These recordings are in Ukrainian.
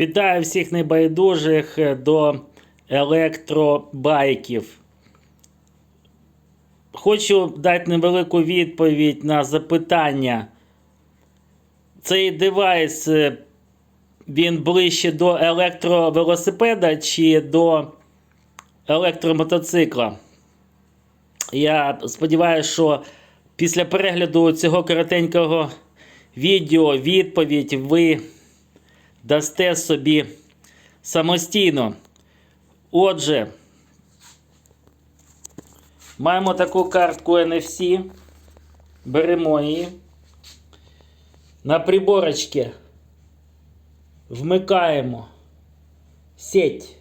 Вітаю всіх небайдужих до електробайків. Хочу дати невелику відповідь на запитання. Цей девайс е, він ближче до електровелосипеда чи до електромотоцикла. Я сподіваюся, що після перегляду цього коротенького відео відповідь ви дасте собі самостійно. Отже, маємо таку картку NFC. Беремо її. На приборочці вмикаємо сеть.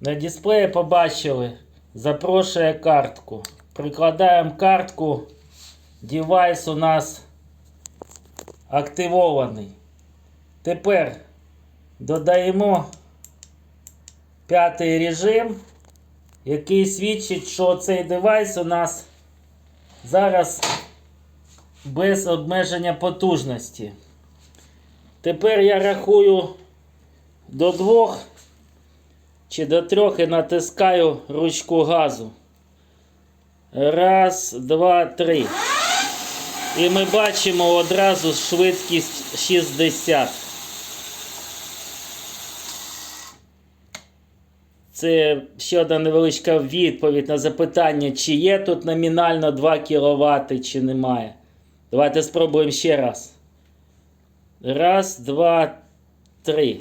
На дисплеї побачили. Запрошує картку. Прикладаємо картку. Девайс у нас активований. Тепер додаємо п'ятий режим, який свідчить, що цей девайс у нас зараз без обмеження потужності. Тепер я рахую до двох чи до трьох і натискаю ручку газу. Раз, два, три. І ми бачимо одразу швидкість 60. Це ще одна невеличка відповідь на запитання, чи є тут номінально 2 кВт, чи немає. Давайте спробуємо ще раз. Раз, два, три.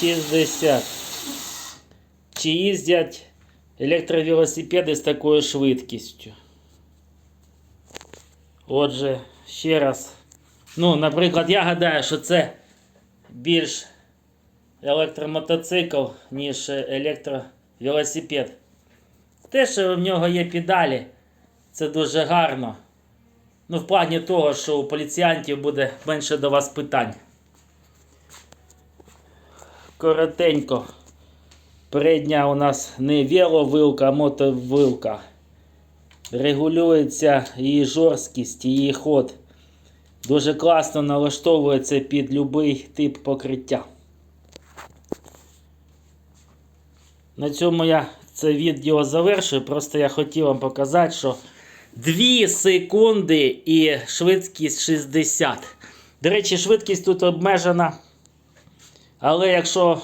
60. Чи їздять електровелосипеди з такою швидкістю? Отже, ще раз. Ну, наприклад, я гадаю, що це більш електромотоцикл, ніж електровелосипед. Те, що в нього є педалі, це дуже гарно. Ну, в плані того, що у поліціянтів буде менше до вас питань. Коротенько. Передня у нас не веловилка, а мотовилка. Регулюється її жорсткість, її ход. Дуже класно налаштовується під будь-який тип покриття. На цьому я це відео завершую. Просто я хотів вам показати, що 2 секунди і швидкість 60. До речі, швидкість тут обмежена. Але якщо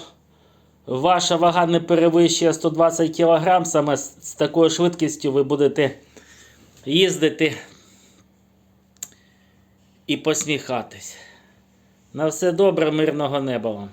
ваша вага не перевищує 120 кг, саме з, такою швидкістю ви будете їздити і посміхатись. На все добре, мирного неба вам.